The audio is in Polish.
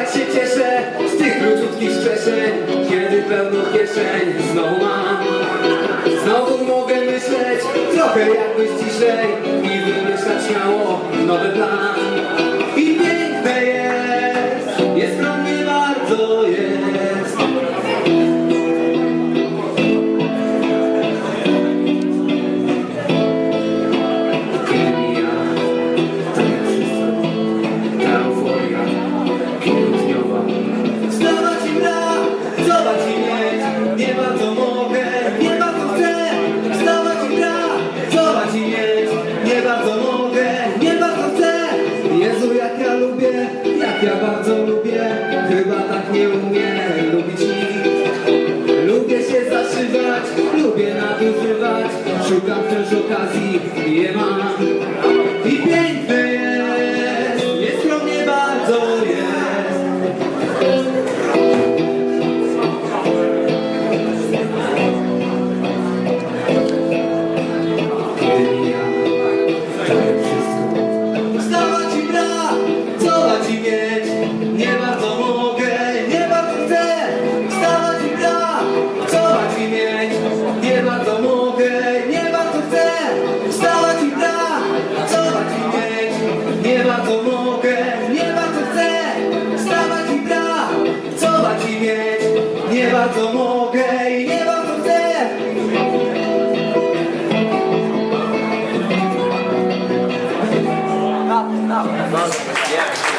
jak się cieszę z tych króciutkich szczeszeń Kiedy pełno kieszeń znowu mam. Znowu mogę myśleć trochę jakbyś ciszej ja bardzo lubię Chyba tak nie umiem lubić nikt Lubię się zaszywać, lubię nadużywać Szukam też okazji, je mam Stała ci ta, co ma ci mieć? Nie ma to mogę, nie ma to chcę. Stała ci ta, co ma ci mieć? Nie ma to mogę i nie ma to chcę. Up, up, up.